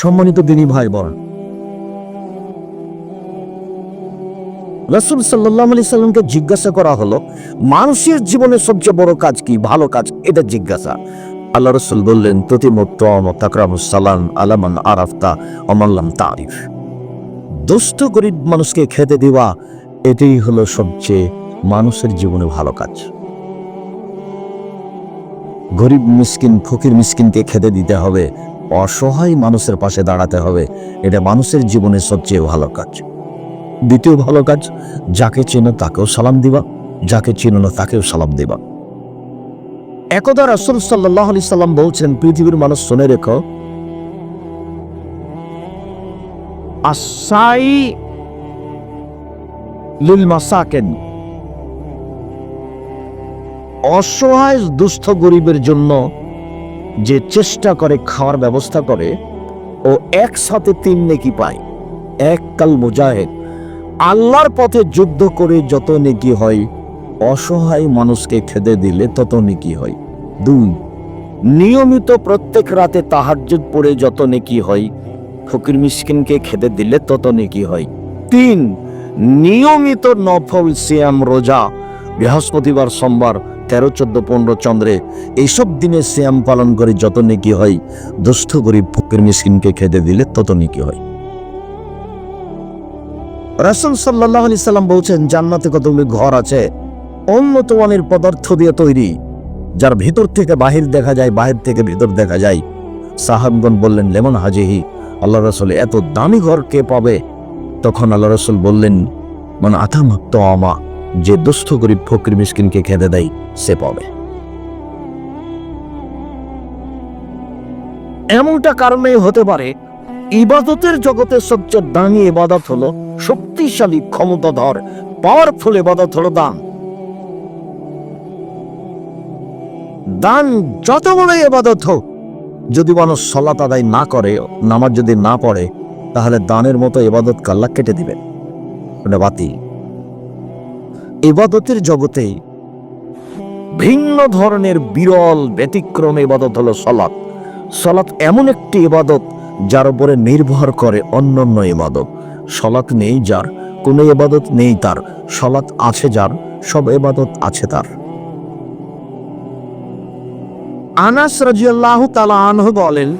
সম্মানিত দিনী ভাই বোন। রসুল সাল্লাহ আলি সাল্লামকে জিজ্ঞাসা করা হলো, মানুষের জীবনে সবচেয়ে বড় কাজ কি? ভালো কাজ? এটা জিজ্ঞাসা। আল্লাহ রসুল বললেন, ততিমত্তম তাকরামুসালাম আলামান আরাফতা অমাল্লাম তারিফ। দুস্থ গরিব মানুষকে খেতে দেওয়া, এটাই হলো সবচেয়ে মানুষের জীবনে ভালো কাজ। গরিব মিসকিন, ফকির মিসকিনকে খেতে দিতে হবে অসহায় মানুষের পাশে দাঁড়াতে হবে। এটা মানুষের জীবনের সবচেয়ে ভালো কাজ। দ্বিতীয় ভালো কাজ, যাকে চেনো তাকেও সালাম দিবা, যাকে চিনো না তাকেও সালাম দিবা। একদা রাসুল সাল্লাহ আলি সাল্লাম বলছেন, পৃথিবীর মানুষ শুনে রেখো আসাই লিল অসহায় দুস্থ গরিবের জন্য যে চেষ্টা করে খাওয়ার ব্যবস্থা করে ও একসাথে তিন নেকি পায়। এক কাল মুজাহিদ, আল্লাহর পথে যুদ্ধ করে যত নেকি হয়, অসহায় মানুষকে খেদে দিলে তত নেকি হয়। দুই, নিয়মিত প্রত্যেক রাতে তাহাজ্জুদ পড়ে যত নেকি হয়, ফকির মিসকিনকে খেদে দিলে তত নেকি হয়। তিন, নিয়মিত নফল, সিয়াম, রোজা বৃহস্পতিবার সোমবার তেরো, চোদ্দ, পনেরো চন্দ্রে এইসব দিনে শ্যাম পালন করে যত নেকি হয়, দুস্থ গরিব ফকির মিসকিনকে খেতে দিলে তত নেকি হয়। রাসুল সাল্লাহ আলি সাল্লাম বলছেন, জান্নাতে কতগুলি ঘর আছে, উন্নত মানের পদার্থ দিয়ে তৈরি, যার ভিতর থেকে বাহির দেখা যায়, বাহির থেকে ভিতর দেখা যায়। সাহাবগণ বললেন, লেমন হাজিহি, আল্লাহ রসুল এত দামি ঘর কে পাবে? তখন আল্লাহ রসুল বললেন মানে আতামাত্ত আমা যে দুস্থ গরিব ফকির মিসকিনকে খেতে দেয়, সে পাবে। এমনটা কারণে হতে পারে, ইবাদতের জগতের সবচেয়ে দামি ইবাদত হলো শক্তিশালী, ক্ষমতাধর পাওয়ারফুল ইবাদত হলো দান। দান যত বড় ইবাদত হোক, যদি মানুষ সলাত আদায় না করে, নামাজ যদি না পড়ে, তাহলে দানের মতো ইবাদত কাল্লা কেটে দিবে। বাতিল। ইবাদতের জগতে ভিন্ন ধরনের বিরল ব্যতিক্রম এবাদত হলো সলাৎ সলাৎ এমন একটি এবাদত যার উপরে নির্ভর করে অন্যান্য এবাদত। সলাৎ নেই যার, কোনো এবাদত নেই তার। সলাৎ আছে যার, সব এবাদত আছে তার। আনাস রাজিয়াল্লাহু তাআলা আনহু বলেন,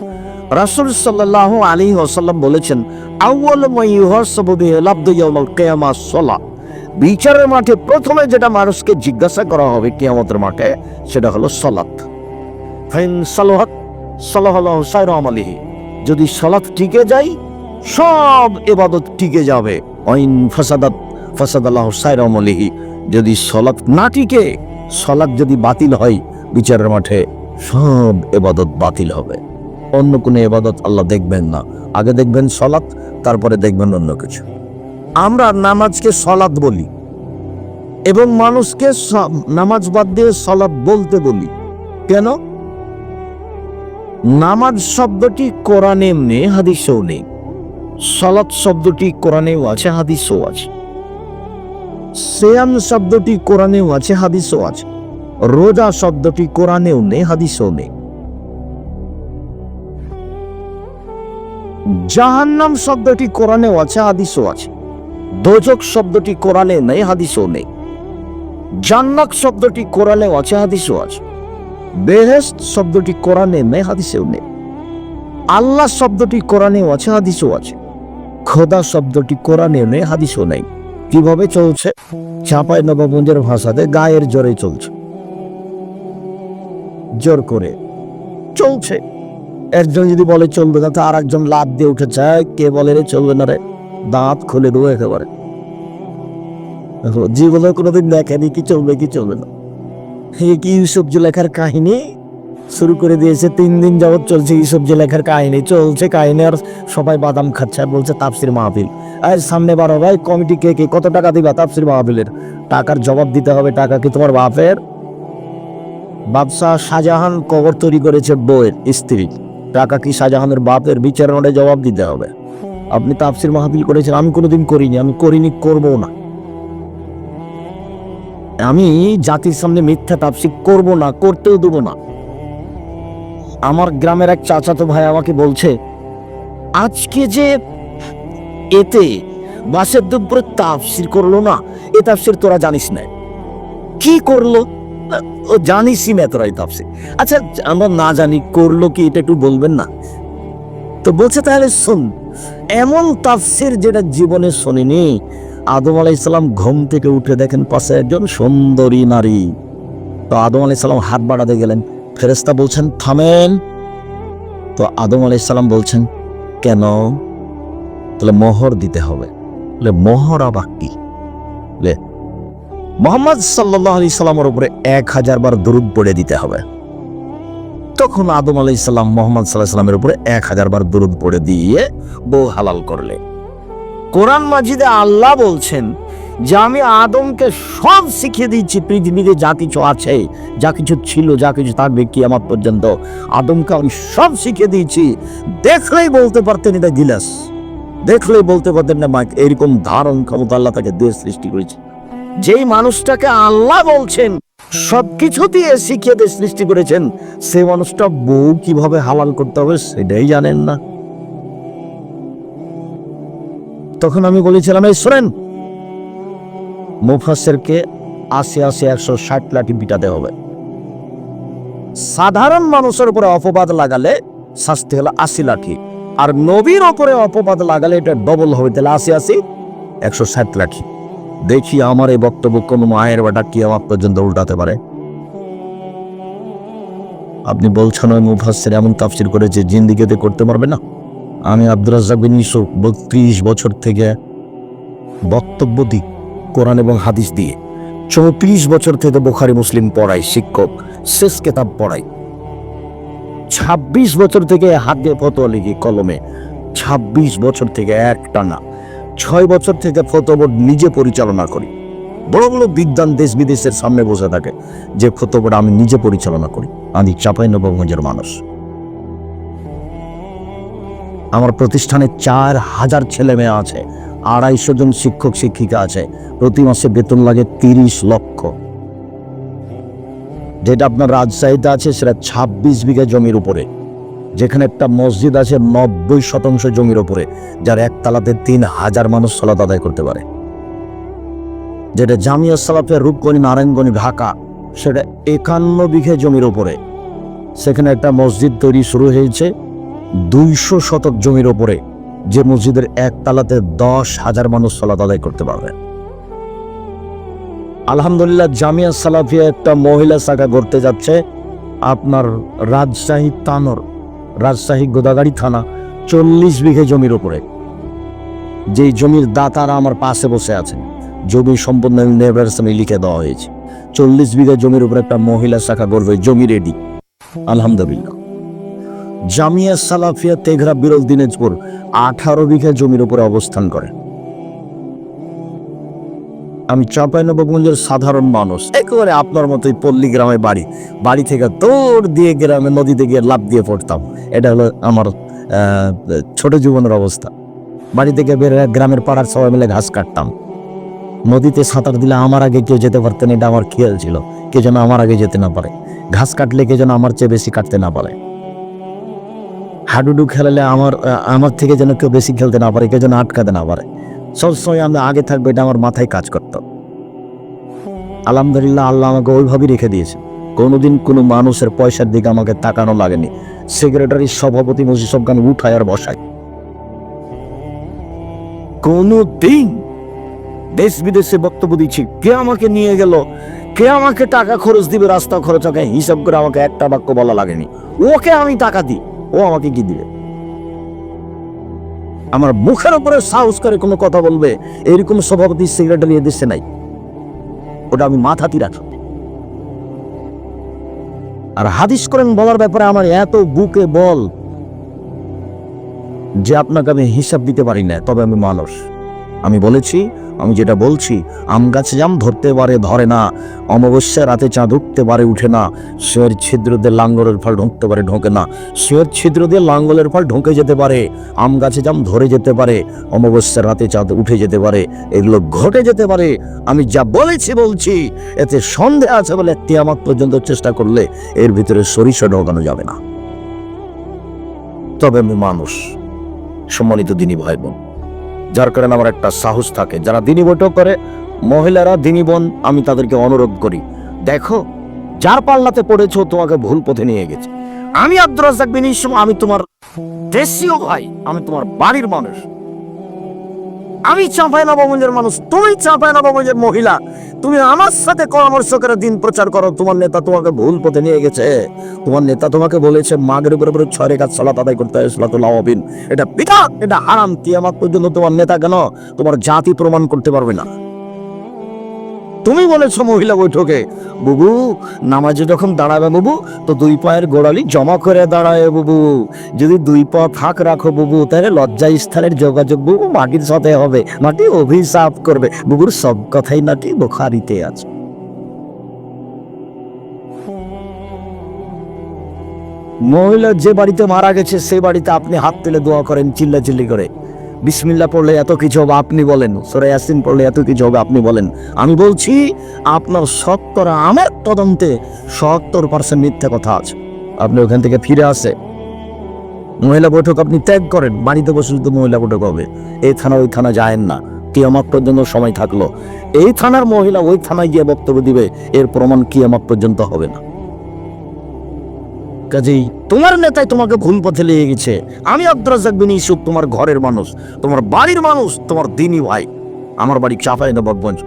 রাসূল সাল্লাল্লাহু আলাইহি ওয়াসাল্লাম বলেছেন, আউয়াল মা ইউহাসাবু বিহিল আবদু ইয়াউমাল কিয়ামাস সালাত। বিচারের মাঠে প্রথমে যেটা মানুষকে জিজ্ঞাসা করা হবে কিয়ামতের মাঠে, সেটা হলো সলাৎ ফাইন যদি সলাৎ টিকে যায়, সব এবাদত টিকে যাবে। আইন ফাসাদাত ফাসাদাল্লাহু সাইর আমালিহি। যদি সলাৎ না টিকে সলাৎ যদি বাতিল হয় বিচারের মাঠে, সব এবাদত বাতিল হবে। অন্য কোনো এবাদত আল্লাহ দেখবেন না। আগে দেখবেন সলাৎ তারপরে দেখবেন অন্য কিছু। আমরা নামাজকে সলাদ বলি এবং মানুষকে নামাজ বাদ দিয়ে সলাদ বলতে বলি। কেন? নামাজ শব্দটি কোরআনে নেই, হাদিসেও নেই। সলাদ শব্দটি কোরআনেও আছে, হাদিসেও আছে। সেয়াম শব্দটি কোরআনেও আছে, হাদিসেও আছে। রোজা শব্দটি কোরআনেও নেই, হাদিসেও নেই। জাহান্নাম শব্দটি কোরআনেও আছে, হাদিসও আছে। দোজক শব্দটি কোরআনে নেই, হাদিসও নেই। জান্নাত শব্দটি কোরআনেও আছে, হাদিসও আছে। বেহেস্ত শব্দটি কোরআনে নেই, হাদিসেও নেই। আল্লাহ শব্দটি কোরআনেও আছে, হাদিসও আছে। খোদা শব্দটি কোরআনেও নেই, হাদিসও নেই। কীভাবে চলছে? চাপাই নবগঞ্জের ভাষাতে গায়ের জোরে চলছে। জোর করে। চলছে। একজন যদি বলে, চলবে না, তো আর একজন লাভ দিয়ে উঠেছে কে বলে রে, চলবে না রে দাঁত খুলে দেবো একেবারে। যেগুলো কোনোদিন দেখেনি কি চলবে কি চলবে না। এই কি ইউসুফ লেখার কাহিনী? শুরু করে দিয়েছে, তিন দিন যাবৎ চলছে ইউসুফ লেখার কাহিনী। চলছে কাহিনী, আর সবাই বাদাম খাচ্ছে, আর বলছে তাপসির মাহফিল। আর সামনে বারো ভাই, কমিটি কে কে, কত টাকা দিবা তাপসির মাহফিলের? টাকার জবাব দিতে হবে, টাকা কি তোমার বাপের? বাদশাহ শাহজাহান কবর তৈরি করেছে বউয়ের স্ত্রী। টাকা কি শাহজাহানের বাপের? বিচারের নোটে জবাব দিতে হবে। আপনি তাফসির মাহফিল করেছেন, আমি কোনোদিন করিনি, আমি করিনি করব না। আমি জাতির সামনে মিথ্যা তাফসির করব না, করতেও দেবো না। আমার গ্রামের এক চাচাতো ভাই আমাকে বলছে, আজকে যে এতে বাসের দুপুরে তাফসির করল না, এ তাফসির তোরা জানিস না। কি করল? ও জানিসই না তোরা এই তাফসির। আচ্ছা আমরা না জানি, করল কি, এটা একটু বলবেন না। তো বলছে তাহলে শোন এমন তাফসির যেটা জীবনে শোনেনি। আদম আলাইসাল্লাম ঘুম থেকে উঠে দেখেন পাশে একজন সুন্দরী নারী। তো আদম আলাইসাল্লাম হাত বাড়াতে গেলেন। ফেরেস্তা বলছেন, থামেন। তো আদম আলাইসাল্লাম বলছেন, কেন? তাহলে মোহর দিতে হবে। মোহর আবার কি? মোহাম্মদ সাল্লাহ আলি সাল্লামের উপরে এক হাজার বার দরুদ পড়ে দিতে হবে। তখন আদম আলাই সাল্লাম মোহাম্মদ সাল্লাহ সাল্লামের উপরে এক হাজার বার দরুদ পড়ে দিয়ে বউ হালাল করলে। কোরআন মাজিদে আল্লাহ বলছেন যে আমি আদমকে সব শিখিয়ে দিচ্ছি, পৃথিবীতে যা কিছু আছে, যা কিছু ছিল, যা কিছু থাকবে কি আমার পর্যন্ত। আদমকে আমি সব শিখিয়ে দিয়েছি দেখলেই বলতে পারতেন এটা গিলাস। দেখলেই বলতে পারতেন না, মাইক, এরকম ধারণ ক্ষমতা আল্লাহ তাকে দেশ সৃষ্টি করেছে। যেই মানুষটাকে আল্লাহ বলছেন, সবকিছু দিয়ে শিখিয়ে দিয়ে সৃষ্টি করেছেন, সে মানুষটা বউ কীভাবে হালাল করতে হবে সেটাই জানেন না। তখন আমি বলেছিলাম, এই শোনেন মুফাসেরকে আশি আশি একশো ষাট লাঠি পিটাতে হবে। সাধারণ মানুষের উপরে অপবাদ লাগালে শাস্তি হলো আশি লাঠি। আর নবীর ওপরে অপবাদ লাগালে এটা ডবল হবে, তাহলে আশি আশি একশো ষাট লাঠি। দেখি আমার এই বক্তব্য কোন মায়ের বেটা কি আমার পর্যন্ত উল্টাতে পারে। আপনি বলছেন ওই মুফাসের এমন তাফসির করেছে জিন্দিগিতে করতে পারবে না? আমি আব্দুর রাজ্জাক বিন ইউসুফ বত্রিশ বছর থেকে বক্তব্য দিই কোরআন এবং হাদিস দিয়ে। চৌত্রিশ বছর থেকে বোখারি, মুসলিম পড়াই, শিক্ষক, শেষ কেতাব পড়াই। ছাব্বিশ বছর থেকে হাত ফতোয়া লিখি কলমে। ছাব্বিশ বছর থেকে এক টানা। ছয় বছর থেকে ফতোবোর্ড নিজে পরিচালনা করি। বড় বড় বিদ্যান দেশ বিদেশের সামনে বসে থাকে যে ফতোবোর্ড আমি নিজে পরিচালনা করি। আমি চাপাই নবগঞ্জের মানুষ। আমার প্রতিষ্ঠানে চার হাজার ছেলে মেয়ে আছে, আড়াইশো জন শিক্ষক, শিক্ষিকা আছে, প্রতি মাসে বেতন লাগে তিরিশ লক্ষ। যেটা আপনার রাজশাহীতে আছে, সেটা ছাব্বিশ বিঘা জমির উপরে। যেখানে একটা মসজিদ আছে নব্বই শতাংশ জমির উপরে যার একতলাতে তিন হাজার মানুষ সলাত আদায় করতে পারে। যেটা জামিয়া সালাফের রূপগঞ্জ নারায়ণগঞ্জ ঢাকা, সেটা একান্ন বিঘে জমির ওপরে। সেখানে একটা মসজিদ তৈরি শুরু হয়েছে দুইশো শতক জমির ওপরে, যে মসজিদের একতলাতে দশ হাজার মানুষ সলাত আদায় করতে পারবে। আলহামদুলিল্লাহ, জামিয়া সালাফিয়া একটা মহিলা শাখা করতে যাচ্ছে, আপনার রাজশাহী, তানর। রাজশাহী গোদাগাড়ি থানা, চল্লিশ বিঘে জমির ওপরে। যেই জমির দাতারা আমার পাশে বসে আছেন, জমি সম্পন্ন নেভারসানে লিখে দেওয়া হয়েছে। চল্লিশ বিঘা জমির উপরে একটা মহিলা শাখা গড়বে, জমি রেডি আলহামদুলিল্লাহ। জামিয়া সালাফিয়া তেঘরা বিরল দিনাজপুর আঠারো বিঘা জমির উপরে অবস্থান করে। আমি চাঁপাইনবাবগঞ্জের সাধারণ মানুষ। একেবারে আপনার মতোই পল্লী গ্রামে বাড়ি। বাড়ি থেকে দৌড় দিয়ে গ্রামে নদীতে গিয়ে লাভ দিয়ে পড়তাম। এটা হলো আমার ছোট জীবনের অবস্থা। বাড়ি থেকে বের গ্রামের পাড়ার সবাই মিলে ঘাস কাটতাম। নদীতে সাঁতার দিলে আমার আগে কেউ যেতে পারতেন, এটা আমার খেয়াল ছিল। কে যেন আমার আগে যেতে না পারে। ঘাস কাটলে কে যেন আমার চেয়ে বেশি কাটতে না পারে। হাডুডু খেলালে আমার আমার থেকে যেন কেউ বেশি খেলতে না পারে, কেউ যেন আটকাতে না পারে। সবসময় আমি আগে থাকব, এটা আমার মাথায় কাজ করতো। আলহামদুলিল্লাহ, আল্লাহ আমাকে ওইভাবেই রেখে দিয়েছে কোনোদিন কোনো মানুষের পয়সার দিকে আমাকে তাকানো লাগেনি। সেক্রেটারি, সভাপতি, মসজিদ সব গান উঠায় আর বসায়। কোনো দিন দেশ বিদেশে বক্তব্য দিচ্ছি, কে আমাকে নিয়ে গেল, কে আমাকে টাকা খরচ দিবে, রাস্তা খরচ হিসাব করে আমাকে একটা বাক্য বলা লাগেনি। ওকে আমি টাকা দিই, ও আমাকে কি দিবে? আমার মুখের উপরে সাহস করে কোনো কথা বলবে, এরকম সভাপতি সিগারেট নিয়ে দিচ্ছে নাই। ওটা আমি মাথাতে রাখি। আর হাদিস করেন বলার ব্যাপারে আমার এত বুকে বল যে আপনাকে আমি হিসাব দিতে পারি না, তবে আমি মানুষ। আমি বলেছি, আমি যেটা বলছি, আম গাছে জাম ধরতে পারে, ধরে না। অমাবস্যা রাতে চাঁদ উঠতে পারে, উঠে না। শুয়ের ছিদ্র দিয়ে লাঙ্গলের ফল ঢুকতে পারে, ঢোকে না। শুয়ের ছিদ্র দিয়ে লাঙ্গলের ফল ঢুকে যেতে পারে। আম গাছে জাম ধরে যেতে পারে। অমাবস্যা রাতে চাঁদ উঠে যেতে পারে। এগুলো ঘটে যেতে পারে। আমি যা বলেছি, বলছি। এতে সন্দেহ আছে বলে তিয়ামাত পর্যন্ত চেষ্টা করলে এর ভিতরে সরিষা ঢোকানো যাবে না। তবে আমি মানুষ, সম্মানিত দিনী ভাই বোন যার কারণে আমার একটা সাহস থাকে। যারা দিনী বৈঠক করে, মহিলারা, দিনী বোন, আমি তাদেরকে অনুরোধ করি, দেখো, যার পাল্লাতে পড়েছ, তোমাকে ভুল পথে নিয়ে গেছে। আমি আব্দুল রাজ্জাক বিন আমি তোমার দেশীয় ভাই, আমি তোমার বাড়ির মানুষ। আমি চাঁপাই নবগঞ্জের মানুষ, তুমি চাঁপাই নবগঞ্জের মহিলা। তুমি আমার সাথে পরামর্শ করে দিন প্রচার করো, তোমার নেতা তোমাকে ভুল পথে নিয়ে গেছে। তোমার নেতা তোমাকে বলেছে, মাগের উপরে উপরে ছয় রেখা সালাত আদায় করতে হয়, সালাতুল আওয়াবিন এটা পিতা এটা হারাম। কিয়ামত পর্যন্ত তোমার নেতা কেন? তোমার জাতি প্রমাণ করতে পারবে না। তুমি বলেছ মহিলা বৈঠকে। বুবু, নামাজে যখন দাঁড়াবে বুবু, তো দুই পায়ের গোড়ালি জমা করে দাঁড়ায় বুবু। যদি দুই পা ফাঁক রাখো বুবু, তাহলে লজ্জা স্থানের যোগাযোগ বুবু মাটির সাথে হবে, মাটি অভিশাপ করবে। বুবুর সব কথাই নাটি বোখারিতে আছে। মহিলা যে বাড়িতে মারা গেছে সেই বাড়িতে আপনি হাত তুলে দোয়া করেন চিল্লা চিল্লি করে। বিসমিল্লা পড়লে এত কিছু হবে আপনি বলেন? সোরে ইয়াসিন পড়লে এত কিছু হবে আপনি বলেন? আমি বলছি, আপনার সত্তর আমার তদন্তে সত্তর পার্সেন্ট মিথ্যা কথা আছে। আপনি ওখান থেকে ফিরে আসে। মহিলা বৈঠক আপনি ত্যাগ করেন। বাড়িতে বসে শুধু মহিলা বৈঠক হবে। এই থানা ওই থানা যায়েন না। কিয়ামত পর্যন্ত সময় থাকল। এই থানার মহিলা ওই থানায় গিয়ে বক্তব্য দিবে। এর প্রমাণ কিয়ামত পর্যন্ত হবে না। কাজেই তোমার নেতাই তোমাকে ভুল পথে লেগে গেছে। আমি আব্দুরাজাক বিন ইসুফ তোমার ঘরের মানুষ, তোমার বাড়ির মানুষ, তোমার দিনী ভাই। আমার বাড়ি চাপাই নবাবগঞ্জ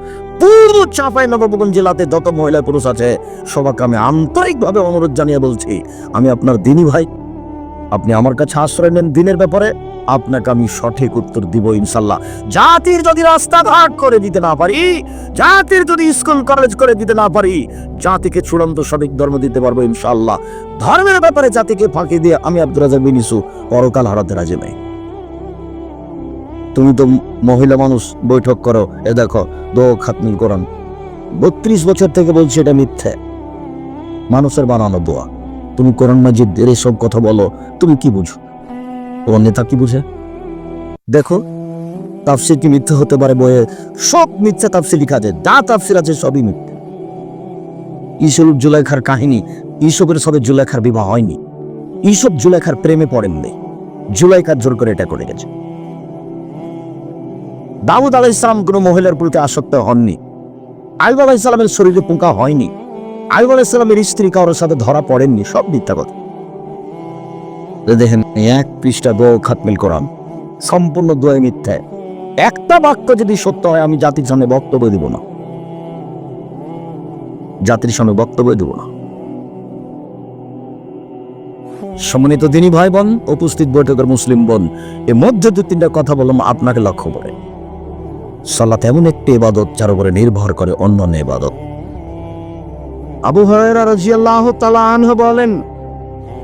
পুরো চাপাই নবাবগঞ্জ জেলাতে যত মহিলা পুরুষ আছে, সবাইকে আমি আন্তরিকভাবে অনুরোধ জানিয়ে বলছি, আমি আপনার দিনী ভাই। আপনি আমার কাছে আশ্রয় নেন দিনের ব্যাপারে, আপনাকে আমি সঠিক উত্তর দিব ইনশাল্লাহ। জাতির যদি রাস্তাঘাট করে দিতে না পারি, জাতির যদি স্কুল, কলেজ করে দিতে না পারি, জাতিকে চূড়ান্ত সঠিক ধর্ম দিতে পারব ইনশাল্লাহ। ধর্মের ব্যাপারে জাতিকে ফাঁকি দিয়ে আমি আব্দুল রাজা বিনিসু পরকাল হারাতে রাজি নাই। তুমি তো মহিলা মানুষ, বৈঠক করো, এ দেখো, দো খাতমিল কোরআন। বত্রিশ বছর থেকে বলছি এটা মিথ্যে। মানুষের বানানো দোয়া। তুমি কোরআন মাজিদের এসব কথা বলো, তুমি কি বুঝো? তোমার নেতা কি বুঝে? দেখো, তাফসির কি মিথ্যে হতে পারে বইয়ে? সব মিথ্যা তাফসির লেখা আছে, যা তাফসির আছে সবই মিথ্যে। ঈশব জুলাইখার কাহিনী ঈশবের সাথে জুলাইখার বিবাহ হয়নি। ঈশব জুলাইখার প্রেমে পড়েননি। জুলাইখার জোর করে এটা করে গেছে। দাউদ আলাহ ইসলাম কোনো মহিলার প্রতি আসক্ত হননি। আইব আলাহ ইসলামের শরীরে পোকা হয়নি। আইব আলাহ ইসলামের স্ত্রী কারোর সাথে ধরা পড়েননি, সব মিথ্যা কথা। দেখেন, এক পৃষ্ঠা দো খাতমিল কোরআন সম্পূর্ণ দোয় মিথ্যা। একটা বাক্য যদি সত্য হয়, আমি জাতির সামনে বক্তব্য দিব না। জাতির সামনে বক্তব্য দেব না। সম্মানিত দিনী ভাই বোন উপস্থিত বৈঠকের মুসলিম বোন এর মধ্যে দু তিনটা কথা বললাম, আপনাকে লক্ষ্য করে। সালাত এমন একটি ইবাদত, যার উপরে নির্ভর করে অন্যান্য ইবাদত। আবু হরাইরা রাদিয়াল্লাহু তাআলা আনহু বলেন,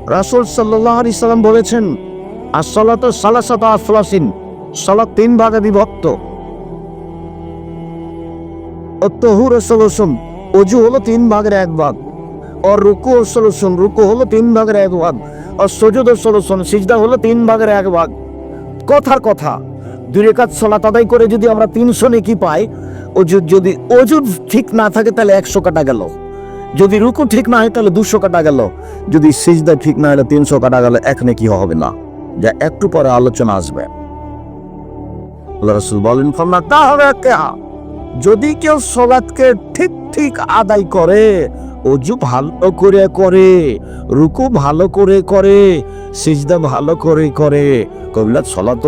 রাসূল আলাইহি সাল্লাম বলেছেন as-salatu salasatu aflasin সালাত তিন ভাগে বিভক্ত তহুর সলুসুন, অজু হলো তিন ভাগের এক ভাগ। আর রুকু সলুসুন, রুকু হলো তিন ভাগের এক ভাগ। আর সজুদ সলুসুন, সিজদা হলো তিন ভাগের এক ভাগ। কথার কথা দুই রেখাত সলাত আদায় করে যদি আমরা তিনশো নেকি পাই, অজু যদি, অজু ঠিক না থাকে তাহলে একশো কাটা গেল। যদি রুকু ঠিক না হয় তাহলে দুশো কাটা গেল। যদি সিজদা ঠিক না হলে তিনশো কাটা গেল। এখানে কি হবে না। যা একটু পরে আলোচনা আসবে। আল্লাহ রসুল যদি কেউ সলাৎকে ঠিক ঠিক আদায় করে, অজু ভালো করে করে, রুকু ভালো করে করে, সিজদা ভালো করে করে, কবিলাত সলাত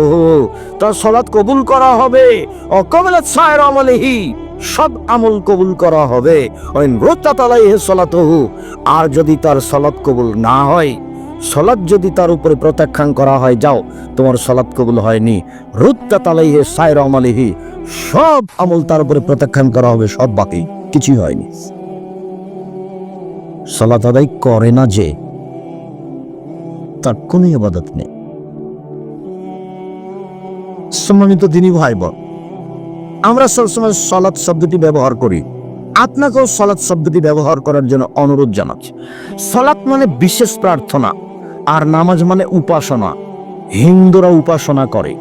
তার সলাৎ কবুল করা হবে। অকবিলাত সায়ের আমলেহি। সব আমল কবুল করা হবে। আর যদি তার সলাদ কবুল না হয় সলাদ যদি তার উপরে প্রত্যাখ্যান করা হয়, যাও, তোমার সলাদ কবুল হয়নি। রুত্তা তালাই হে সায়ের আমলেহি, সব আমল তার উপরে প্রত্যাখ্যান করা হবে, সব বাকি, কিছুই হয়নি। সলাত আদায় করে না যে, তার কোনো ইবাদত নেই। সম্মানিত দিনী ভাই বোন আমরা সবসময় সলাৎ শব্দটি ব্যবহার করি। আপনাকেও সলাৎ শব্দটি ব্যবহার করার জন্য অনুরোধ জানাচ্ছি। সলাৎ মানে বিশেষ প্রার্থনা, আর নামাজ মানে উপাসনা। হিন্দুরা উপাসনা করে।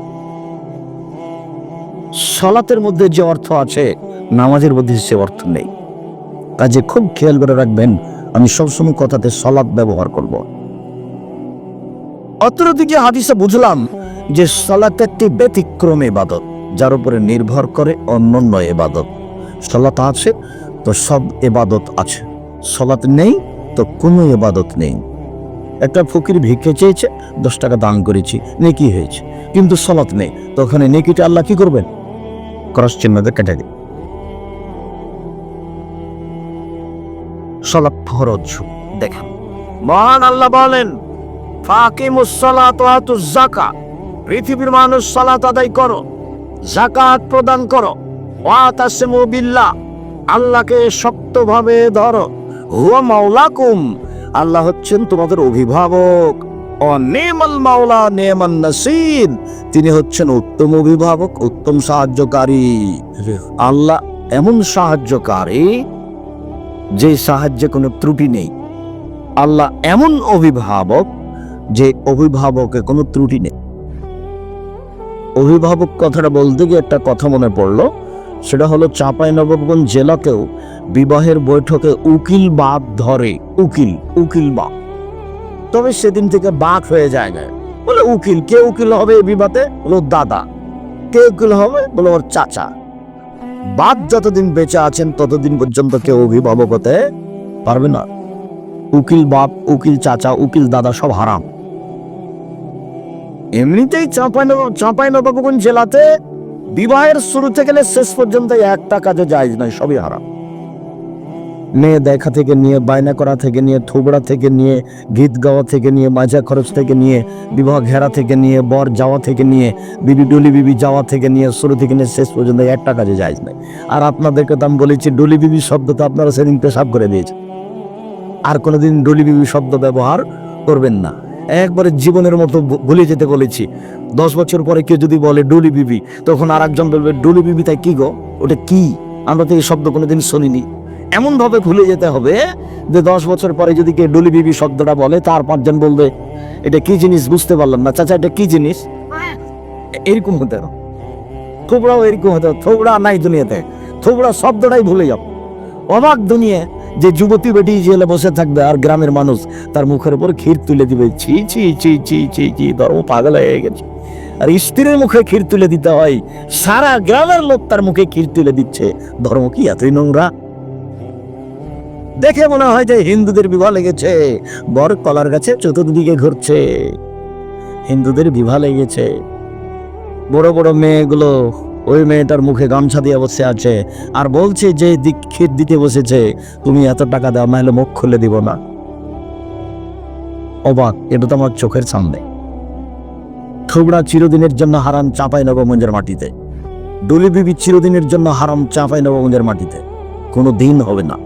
সলাতের মধ্যে যে অর্থ আছে, নামাজের মধ্যে সে অর্থ নেই। কাজে খুব খেয়াল করে রাখবেন, আমি সবসময় কথাতে সলাৎ ব্যবহার করব। অত্র দিকে হাদিসে বুঝলাম যে সলাত একটি ব্যতিক্রম এবাদত যার উপরে নির্ভর করে অন্যান্য এবাদত সলাত আছে, তো সব এবাদত আছে। সলাত নেই, তো কোনো এবাদত নেই। একটা ফকির ভিক্ষে চেয়েছে, দশ টাকা দান করেছি, নেকি হয়েছে। কিন্তু সলাত নেই, তো ওখানে নেকিটা আল্লাহ কি করবেন? ক্রস চিহ্নতে কেটে দিন। সলাত ফরজ। দেখেন। মহান আল্লাহ বলেন, ফাকিমুস সালাত ওয়া পৃথিবীর মানুষ সালাত আদায় করো। যাকাত প্রদান করো। ওয়া তাসিমু বিল্লাহ, আল্লাহকে শক্তভাবে ধরো। হুয়া মাওলাকুম, আল্লাহ হচ্ছেন তোমাদের অভিভাবক। মাওলা, নেমান তিনি হচ্ছেন উত্তম অভিভাবক, উত্তম সাহায্যকারী। আল্লাহ এমন সাহায্যকারী যে সাহায্যে কোনো ত্রুটি নেই। আল্লাহ এমন অভিভাবক যে অভিভাবকে কোনো ত্রুটি নেই। অভিভাবক কথাটা বলতে গিয়ে একটা কথা মনে পড়ল। সেটা হলো চাঁপাই নবাবগঞ্জ জেলাকেও বিবাহের বৈঠকে উকিল বাদ ধরে। উকিল উকিল বাপ তবে সেদিন থেকে বাক হয়ে যায় না বলে, উকিল, কে উকিল হবে এই বিবাদে? বলো, দাদা। কে উকিল হবে? বলে, ওর চাচা। বাপ যতদিন বেঁচে আছেন, ততদিন পর্যন্ত কেউ অভিভাবক হতে পারবে না। উকিল বাপ উকিল চাচা, উকিল দাদা সব হারাম। এমনিতেই চাঁপাই চাঁপাই নবাবগঞ্জ জেলাতে বিবাহের শুরুতে গেলে শেষ পর্যন্ত একটা কাজে যায় নয় সবই হারাম। মেয়ে দেখা থেকে নিয়ে, বায়না করা থেকে নিয়ে, থোবড়া থেকে নিয়ে, গীত গাওয়া থেকে নিয়ে মাজা খরচ থেকে নিয়ে, বিবাহ ঘেরা থেকে নিয়ে, বর যাওয়া থেকে নিয়ে, বিবি ডুলি বিবি যাওয়া থেকে নিয়ে, শুরু থেকে নিয়ে শেষ পর্যন্ত একটা কাজে যায় নাই। আর আপনাদেরকে তো আমি বলেছি, ডুলি বিবি শব্দ তো আপনারা সেদিন পেশাব করে দিয়েছে আর কোনোদিন ডুলি বিবি শব্দ ব্যবহার করবেন না। একবারে জীবনের মতো ভুলে যেতে বলেছি। দশ বছর পরে কেউ যদি বলে, ডুলি বিবি তখন আর একজন বলবে, ডুলি বিবি, তাই কি গো? ওটা কি? আমরা তো এই শব্দ কোনোদিন শুনিনি। এমন ভাবে ভুলে যেতে হবে যে দশ বছর পরে যদি কেউ ডুলি বিবি শব্দটা বলে, তার পাঁচজন বলবে, এটা কি জিনিস? বুঝতে পারলাম না। চাচা, এটা কি জিনিস? এরকম হতে। থোবড়াও এরকম হতে। থোবড়া নাই দুনিয়াতে। থোবড়া শব্দটাই ভুলে যাও। অবাক দুনিয়া যে যুবতী বেটি জেলে বসে থাকবে আর গ্রামের মানুষ তার মুখের উপর ক্ষীর তুলে দিবে, ছি ছি ছি ছি ছি ছি, ধর্ম পাগল হয়ে গেছে। আর স্ত্রীর মুখে ক্ষীর তুলে দিতে হয়, সারা গ্রামের লোক তার মুখে ক্ষীর তুলে দিচ্ছে। ধর্ম কি এতই নোংরা? দেখে মনে হয় যে হিন্দুদের বিবাহ লেগেছে, বর কলার গাছে চতুর্দিকে ঘুরছে। হিন্দুদের বিবাহ লেগেছে। বড় বড় মেয়েগুলো ওই মেয়েটার মুখে গামছা দিয়ে বসে আছে আর বলছে যে দিক ক্ষীর দিতে বসেছে, তুমি এত টাকা দাও, নাহলে মুখ খুলে দিব না। অবাক, এটা তো আমার চোখের সামনে। থুবড়া চিরদিনের জন্য হারাম চাপাই নবমঞ্জের মাটিতে। ডলি বিবি চিরদিনের জন্য হারাম চাপাই নবমঞ্জের মাটিতে। কোনো দিন হবে না।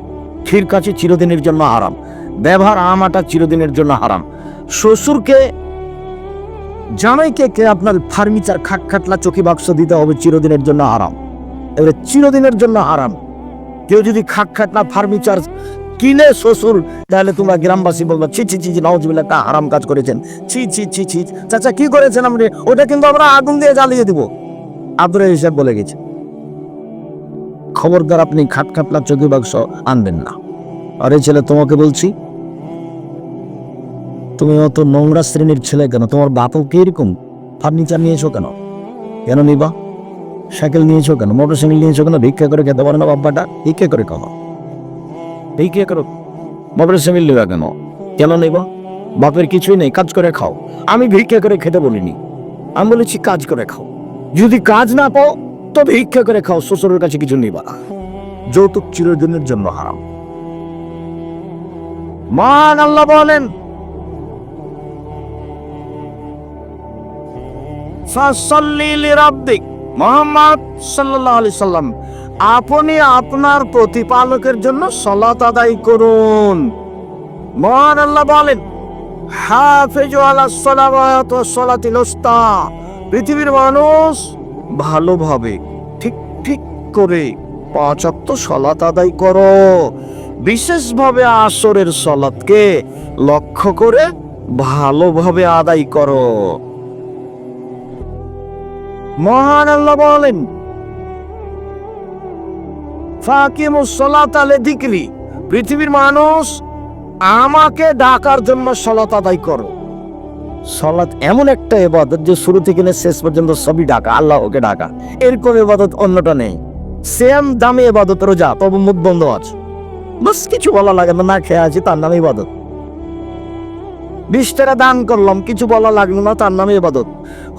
ক্ষীর কাছে চিরদিনের জন্য হারাম। ব্যবহার আমাটা চিরদিনের জন্য হারাম। শ্বশুরকে জামাইকে কে আপনার ফার্নিচার খাট খাটলা চকি বাক্স দিতে হবে চিরদিনের জন্য আরাম এবারে চিরদিনের জন্য আরাম কেউ যদি খাট খাটলা ফার্নিচার কিনে শ্বশুর, তাহলে তোমরা গ্রামবাসী বলব, ছি ছি ছি নওয়াজবিল্লাহ একটা হারাম কাজ করেছেন। ছি ছি ছি ছি চাচা, কি করেছেন আপনি? ওটা কিন্তু আমরা আগুন দিয়ে জ্বালিয়ে দিব। আব্দুল হিসাব বলে গেছে, খবরদার আপনি খাট খাটলা চকি বাক্স আনবেন না। আরে ছেলে, তোমাকে বলছি তুমি অত নোংরা শ্রেণির ছেলে কেন? তোমার বাপও কি এরকম ফার্নিচার নিয়েছো কেন? কেন নিবা? সাইকেল নিয়েছো কেন? মোটর সাইকেল নিয়েছো কেন? ভিক্ষা করে খেতে পারে না বাপ্পাটা? ভিক্ষা করে কেন ভিক্ষা করো। মোটর সাইকেল নিবা কেন? কেন নিবা? বাপের কিছুই নেই, কাজ করে খাও। আমি ভিক্ষা করে খেতে বলিনি। আমি বলেছি, কাজ করে খাও। যদি কাজ না পাও, তো ভিক্ষা করে খাও। শ্বশুরের কাছে কিছু নিবা। যৌতুক চিরদিনের জন্য হারাম। মান আল্লাহ বলেন ফাসাল্লি লিরাব্বিক। মোহাম্মদ আলাইহি সাল্লাম, আপনি আপনার প্রতিপালকের জন্য সলাত আদায় করুন। মহান আল্লাহ বলেন, হাফিজু আলা সালাওয়াত ওয়াস পৃথিবীর মানুষ ভালোভাবে ঠিক ঠিক করে পাঁচ ওয়াক্ত সালাত আদায় করো। বিশেষভাবে আসরের সালাতকে লক্ষ্য করে ভালোভাবে আদায় করো। মহান আল্লাহ বলেন সালাত পৃথিবীর মানুষ আমাকে ডাকার জন্য সালাত আদায় করো। সলাৎ এমন একটা এবাদত যে শুরু থেকে শেষ পর্যন্ত সবই ডাকা আল্লাহকে ডাকা। এরকম এবাদত অন্যটা নেই। সেম দামি এবাদত রোজা, তবু মুখ বন্ধ আছে। বাস কিছু বলা লাগে না না খেয়ে আছি, তার নামে ইবাদত। বিশ টাকা দান করলাম, কিছু বলা লাগল না, তার নামে ইবাদত।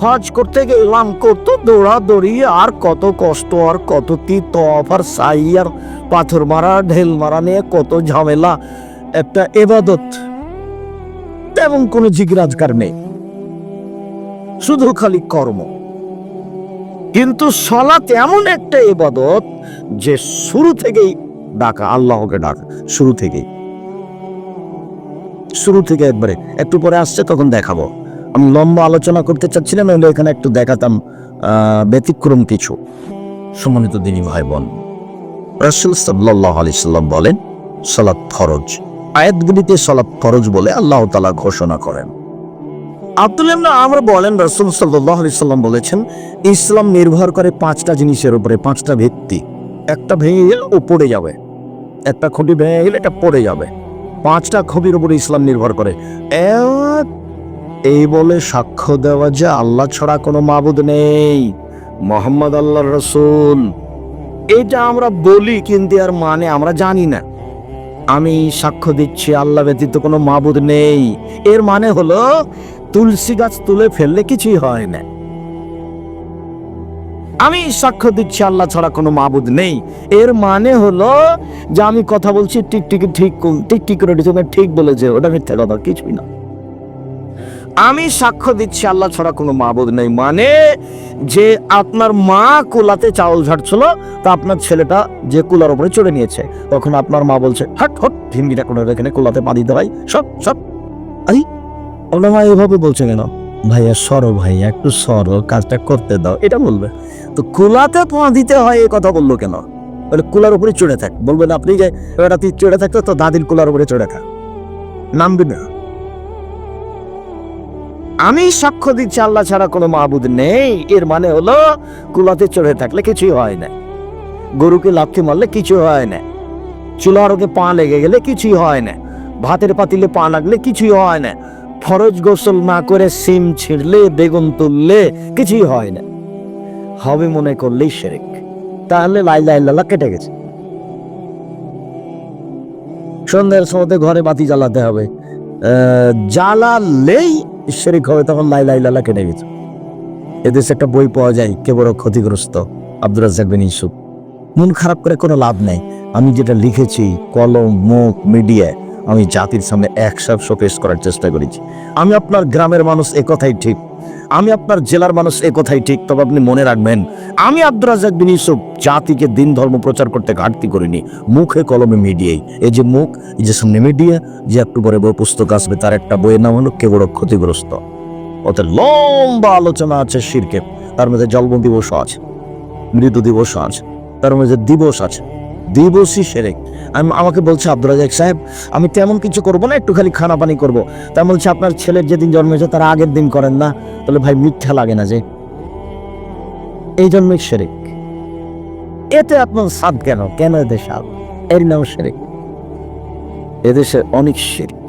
হজ করতে গেলাম, কত দৌড়া দৌড়ি আর কত কষ্ট, আর কত কি তফ আর সাই, আর পাথর মারা, ঢেল মারা নিয়ে কত ঝামেলা, একটা এবাদত তেমন কোনো জিজ্ঞাজকার নেই। শুধু খালি কর্ম। কিন্তু সলাত এমন একটা এবাদত যে শুরু থেকেই ডাকা, আল্লাহকে ডাকা, শুরু থেকেই। শুরু থেকে একবারে। একটু পরে আসছে, তখন দেখাবো। আমি লম্বা আলোচনা করতে চাচ্ছিলাম নইলে এখানে একটু দেখাতাম ব্যতিক্রম কিছু। সম্মানিত দিনী ভাই বোন রাসূল সাল্লাল্লাহু আলাইহি সাল্লাম বলেন, সালাত ফরজ। আয়াতগুলিতে সালাত ফরজ বলে আল্লাহ তাআলা ঘোষণা করেন। ইবনে আমর বলেন, রাসূল সাল্লাল্লাহু আলাইহি সাল্লাম বলেছেন, ইসলাম নির্ভর করে পাঁচটা জিনিসের উপরে, পাঁচটা ভিত্তি। একটা ভেঙে গেলে ও পড়ে যাবে। একটা খুঁটি ভেঙে গেলে এটা পড়ে যাবে। পাঁচটা খুঁটির উপরে ইসলাম নির্ভর করে। এক এই বলে সাক্ষ্য দেওয়া যে আল্লাহ ছাড়া কোনো মাবুদ নেই, মোহাম্মদ আল্লাহ রসুল। এটা আমরা বলি কিন্তু আর মানে আমরা জানি না। আমি সাক্ষ্য দিচ্ছি, আল্লাহ ব্যতীত কোনো মাবুদ নেই। এর মানে হলো, তুলসী গাছ তুলে ফেললে কিছুই হয় না। আমি সাক্ষ্য দিচ্ছি, আল্লাহ ছাড়া কোনো মাবুদ নেই। এর মানে হলো যে আমি কথা বলছি টিক টিক ঠিক টিক টিক করে তুমি ঠিক বলেছে, ওটা মিথ্যা কথা, কিছুই না। আমি সাক্ষ্য দিচ্ছি, আল্লাহ ছাড়া কোনো মাবুদ নেই মানে যে আপনার মা কুলাতে চাউল ঝাড়ছিল, তা আপনার ছেলেটা যে কুলার উপরে চড়ে নিয়েছে, তখন আপনার মা বলছে, হট হট ভিমবিটা কোনো এখানে কুলাতে পা দিতে ভাই সব সব আই ওনা মা এভাবে বলছে কেন? ভাইয়া, সরো ভাই একটু সরো, কাজটা করতে দাও, এটা বলবে। তো কুলাতে পা দিতে হয় এই কথা বলল কেন? বলে কুলার উপরে চড়ে থাক, বলবেন আপনি যে, এবার চড়ে থাকতো তো দাদির কুলার উপরে চড়ে থাক। নামবি না। আমি সাক্ষ্য দিচ্ছি, আল্লাহ ছাড়া কোনো মাহবুদ নেই। এর মানে হলো, কুলাতে চড়ে থাকলে কিছুই হয় না। গরুকে লাথি মারলে কিছু হয় না। চুলার ওকে পা লেগে গেলে কিছুই হয় না। ভাতের পাতিলে পা লাগলে কিছুই হয় না। ফরজ গোসল না করে সিম ছিঁড়লে, বেগুন তুললে কিছুই হয় না। হবে মনে করলেই সেরেক। তাহলে লাইলা ইল্লাল্লাহ কেটে গেছে। সন্ধ্যার সময়তে ঘরে বাতি জ্বালাতে হবে। জ্বালালেই শেরিক হবে, তখন লাইলা ইল্লাল্লাহ কেটে গেছে। এদেশে একটা বই পাওয়া যায়, কে বড় ক্ষতিগ্রস্ত? আব্দুর রাজ্জাক বিন মন খারাপ করে কোনো লাভ নেই। আমি যেটা লিখেছি, কলম, মুখ মিডিয়া আমি জাতির সামনে একসাথ শোকেস করার চেষ্টা করেছি। আমি আপনার গ্রামের মানুষ এ কথাই ঠিক। আমি আপনার জেলার মানুষ এ কথাই ঠিক, তবে আপনি মনে রাখবেন, আমি আব্দুর রাজ্জাক বিন ইউসুফ জাতিকে দিন ধর্ম প্রচার করতে ঘাটতি করিনি, মুখে কলমে মিডিয়াই। এই যে মুখ, এই যে সামনে মিডিয়া, যে একটু পরে বই পুস্তক আসবে, তার একটা বইয়ের নাম হলো কে বড় ক্ষতিগ্রস্ত। ওতে লম্বা আলোচনা আছে শিরকে, তার মধ্যে জলবন দিবসও আছে মৃত্যু দিবসও আছে, তার মধ্যে দিবস আছে। দিবসই সেরেক। আমি, আমাকে বলছে আব্দুর রাজাক, সাহেব, আমি তেমন কিছু করব না, একটু খালি খানা পানি করব। তা বলছে, আপনার ছেলের যেদিন জন্মেছে তার আগের দিন করেন না। তাহলে ভাই মিথ্যা লাগে না যে। এই জন্মে সেরেক। এতে আপনার সাদ কেন? কেন এদের সাদ এর নাম সেরেক। এদেশে অনেক শিরিক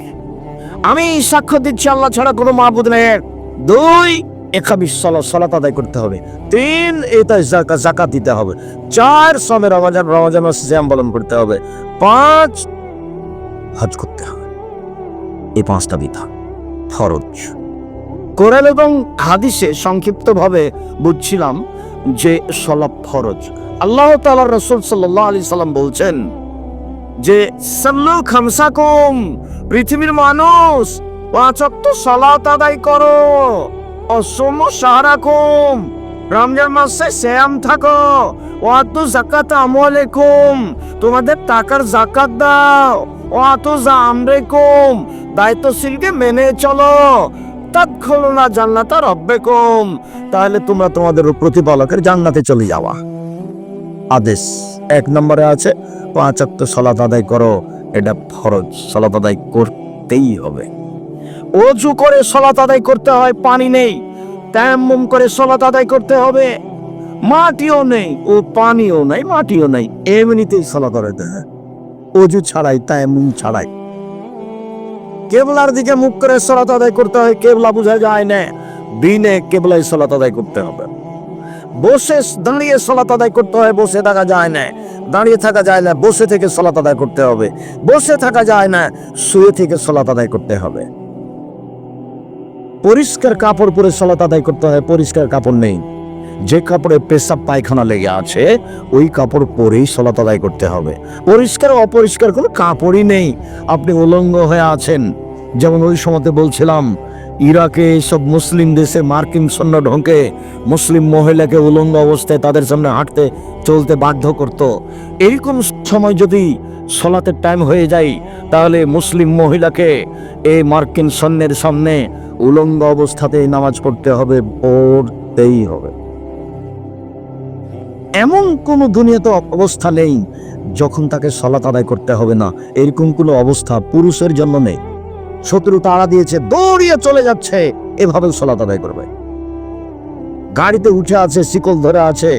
আমি সাক্ষ্য দিচ্ছি আল্লাহ ছাড়া কোনো মাহবুদ নেই। দুই একাবিশ সলা সলাত আদায় করতে হবে। তিন এটা জাকা জাকাত দিতে হবে। চার সময় রমাজান রমাজান শ্যাম পালন করতে হবে। পাঁচ হজ করতে হবে। এই পাঁচটা বিধান ফরজ। কোরআন এবং হাদিসে সংক্ষিপ্তভাবে বুঝছিলাম যে সলাপ ফরজ। আল্লাহ তাআলা রসুল সাল্লাহ আলি সাল্লাম বলছেন যে, সাল্লু খামসাকুম, পৃথিবীর মানুষ পাঁচক্ত সলাত আদায় করো। অসম সারাকুম রমজান মাসে শ্যাম থাকো। ওয়াতু জাকাত আমলেকুম তোমাদের টাকার জাকাত দাও। ওয়াতু জামরেকুম দায়িত্বশীলকে মেনে চলো। তৎক্ষণা জান্নাতা রব্বেকুম। তাহলে তোমরা তোমাদের প্রতিপালকের জান্নাতে চলে যাওয়া। আদেশ এক নম্বরে আছে, পাঁচ অক্ত সলাত আদায় করো। এটা ফরজ। সলাত আদায় করতেই হবে। অজু করে সলাত আদায় করতে হয়, পানি নেই। তেমন করে সলাত আদায় করতে হবে। মাটিও নেই ও পানিও নাই, মাটিও নাই। এমনিতেই সলাত আদায় হয় অজু ছাড়াই তেমন ছাড়াই। কেবলার দিকে মুখ করে সলাত আদায় করতে হয়, কেবলা বোঝা যায় না। দিনে কেবলাই সলাত আদায় করতে হবে। বসে দাঁড়িয়ে সলাত আদায় করতে হয়, বসে থাকা যায় না। দাঁড়িয়ে থাকা যায় না, বসে থেকে সলাত আদায় করতে হবে। বসে থাকা যায় না, শুয়ে থেকে সলাত আদায় করতে হবে। পরিষ্কার কাপড় পরে সলাত আদায় করতে হয়, পরিষ্কার কাপড় নেই। যে কাপড়ে পেশাব পায়খানা লেগে আছে, ওই কাপড় পরেই সলাত আদায় করতে হবে। পরিষ্কার অপরিষ্কার কোনো কাপড়ই নেই। আপনি উলঙ্গ হয়ে আছেন। যেমন ওই সময়তে বলছিলাম, ইরাকে সব মুসলিম দেশে মার্কিন সৈন্য ঢোকে, মুসলিম মহিলাকে উলঙ্গ অবস্থায় তাদের সামনে হাঁটতে, চলতে বাধ্য করত। এরকম সময় যদি সলাতের টাইম হয়ে যায়, তাহলে মুসলিম মহিলাকে এই মার্কিন সৈন্যের সামনে উলঙ্গ অবস্থাতেই নামাজ পড়তে হবে, পড়তেই হবে। এমন কোনো দুনিয়াতে অবস্থা নেই যখন তাকে সলাত আদায় করতে হবে না। এরকম কোনো অবস্থা পুরুষের জন্য নেই। শত্রু তাড়া দিয়েছে, দৌড়িয়ে চলে যাচ্ছে, এভাবে সলাত আদায় করবে। গাড়িতে উঠে আছে, শিকল ধরে আছে,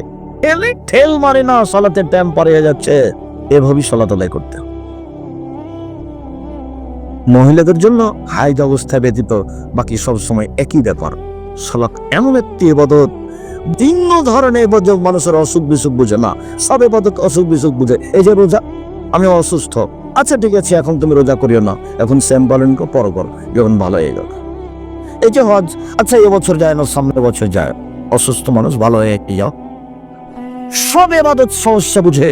ঠেল মারে না, সলাতের ট্যাম পারিয়ে যাচ্ছে, এভাবেই সলাত আদায় করতে হবে। মহিলাদের জন্য হাইদ অবস্থা ব্যতীত বাকি সব সময় একই ব্যাপার। সলাৎ এমন একটি ইবাদত, ভিন্ন ধরনের ইবাদত মানুষের অসুখ বিসুখ বুঝে না। সব ইবাদত অসুখ বিসুখ বুঝে। এই যে রোজা, আমি অসুস্থ। আচ্ছা ঠিক আছে, এখন তুমি রোজা করিও না। এখন স্যাম বলেন কো পর কর। যখন ভালো হয়ে গেল এই যে হজ আচ্ছা এবছর যায় না, সামনের বছর যায়। অসুস্থ মানুষ ভালো হয়ে যাও? সব এবাদত সমস্যা বুঝে,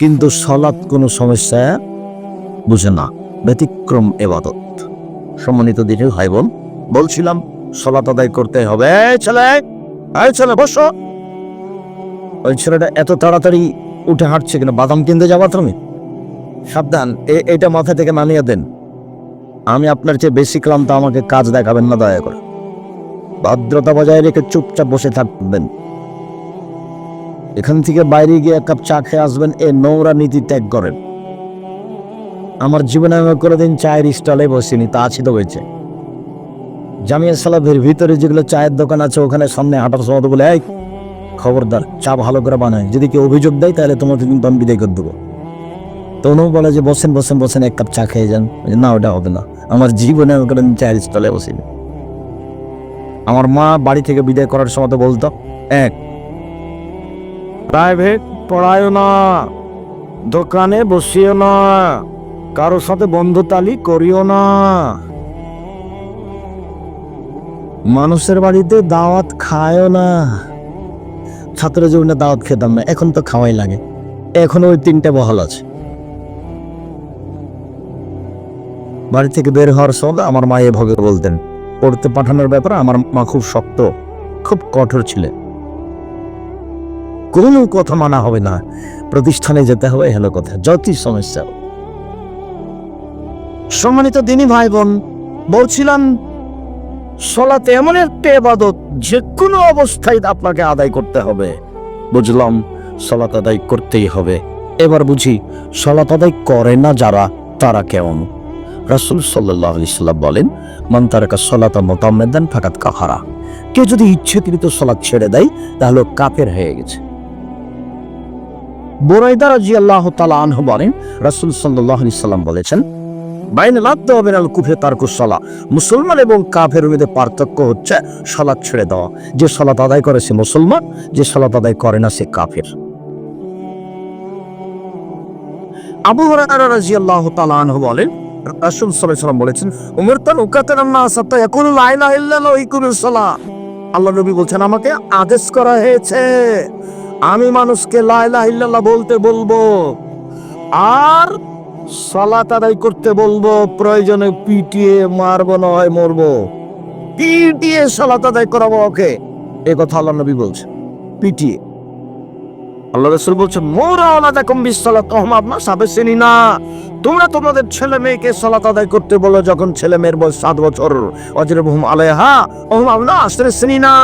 কিন্তু সলাৎ কোনো সমস্যা বুঝে না। ব্যতিক্রম এবাদত। সম্মানিত দিনের ভাই বোন, বলছিলাম, সলাত আদায় করতে হবে। ছেলে ছেলে, বসো। ওই ছেলেটা এত তাড়াতাড়ি উঠে হাঁটছে কিনা, বাদাম কিনতে যাবা তুমি? সাবধান এটা মাথা থেকে নামিয়ে দেন। আমি আপনার চেয়ে বেশি ক্লান্ত, আমাকে কাজ দেখাবেন না, দয়া করে। ভদ্রতা বজায় রেখে চুপচাপ বসে থাকবেন। এখান থেকে বাইরে গিয়ে এক কাপ চা খেয়ে আসবেন, এ নোংরা নীতি ত্যাগ করেন। আমার জীবনে আমি কোনোদিন চায়ের স্টলে বসিনি, তা আছি তো হয়েছে। জামিয়া সালাফের ভিতরে যেগুলো চায়ের দোকান আছে, ওখানে সামনে হাঁটার সময় বলে, এই, খবরদার, চা ভালো করে বানায় যদি কেউ অভিযোগ দেয়, তাহলে তোমাকে কিন্তু আমি বিদায় করে দেবো। তো উনিও বলে যে, বসেন বসেন বসেন, এক কাপ চা খেয়ে যান। না, ওটা হবে না। আমার জীবনে আমি কোনোদিন চায়ের স্টলে বসিনি। আমার মা বাড়ি থেকে বিদায় করার সময় তো বলতো, এক, প্রাইভেট পড়ায়ও না, দোকানে বসিও না। কারোর সাথে বন্ধুতালি করিও না। মানুষের বাড়িতে দাওয়াত খায়ও না। ছাত্র জীবনে দাওয়াত খেতাম না, এখন তো খাওয়াই লাগে। এখন ওই তিনটে বহল আছে। বাড়ি থেকে বের হওয়ার সময় আমার মা এভাবে বলতেন, পড়তে পাঠানোর ব্যাপারে আমার মা খুব শক্ত, খুব কঠোর ছিলেন। কোনো কথা মানা হবে না, প্রতিষ্ঠানে যেতে হবে হলো কথা, যতই সমস্যা। সম্মানিত দিনী ভাই বোন বলছিলাম সলাতে এমন একটা এবাদত যে কোনো অবস্থায় আপনাকে আদায় করতে হবে। বুঝলাম, সলাত আদায় করতেই হবে। এবার বুঝি, সলাত আদায় করে না যারা, তারা কেমন? রাসুল সাল্লাহ সাল্লাম বলেন, মান তারাকা সলাতা ফাকাত কাহারা কেউ যদি ইচ্ছাকৃত সলাৎ ছেড়ে দেয়, তাহলে কাফের হয়ে গেছে। বোরাইদা রাজি আল্লাহ তালা আনহু বলেন, রাসুল সাল্লাহ সাল্লাম বলেছেন বাইন লাদ্দ বেনাল কুফে তারকু সলা। মুসলমান এবং কাফের মধ্যে পার্থক্য হচ্ছে সলাৎ ছেড়ে দেওয়া। যে সলাৎ আদায় করে সে মুসলমান, যে সলাৎ আদায় করে না সে কাফের। আবু হুরায়রা রাদিয়াল্লাহু তাআলা আনহু বলেন, রাসূল সাল্লাল্লাহু আলাইহি বলেছেন, উমিরতান উকাতানান নাস হাত্তা ইয়াকুলু লা ইলাহা ইল্লাল্লাহ ইকুমুস আল্লাহ নবী বলছেন, আমাকে আদেশ করা হয়েছে। আমি মানুষকে লা ইলাহা ইল্লাল্লাহ বলতে বলব। আর সালাত আদায় করতে বলব, প্রয়োজনে পিটিয়ে মারবো না হয় মরবো। পিটিয়ে সালাত আদায় করাবো ওকে। এ কথা আল্লাহ নবী বলছে পিটিয়ে। আল্লাহ রসুল বলছেন, মোরা আলাদা কম বিশ্বলা তহমাদ না সাবেসিনী না। তোমরা তোমাদের ছেলে মেয়েকে সালাত আদায় করতে বলো যখন ছেলে মেয়ের বয়স সাত বছর। অজরে বহুম আলেহা ওহম আল্লাহ আশ্রে সিনী না।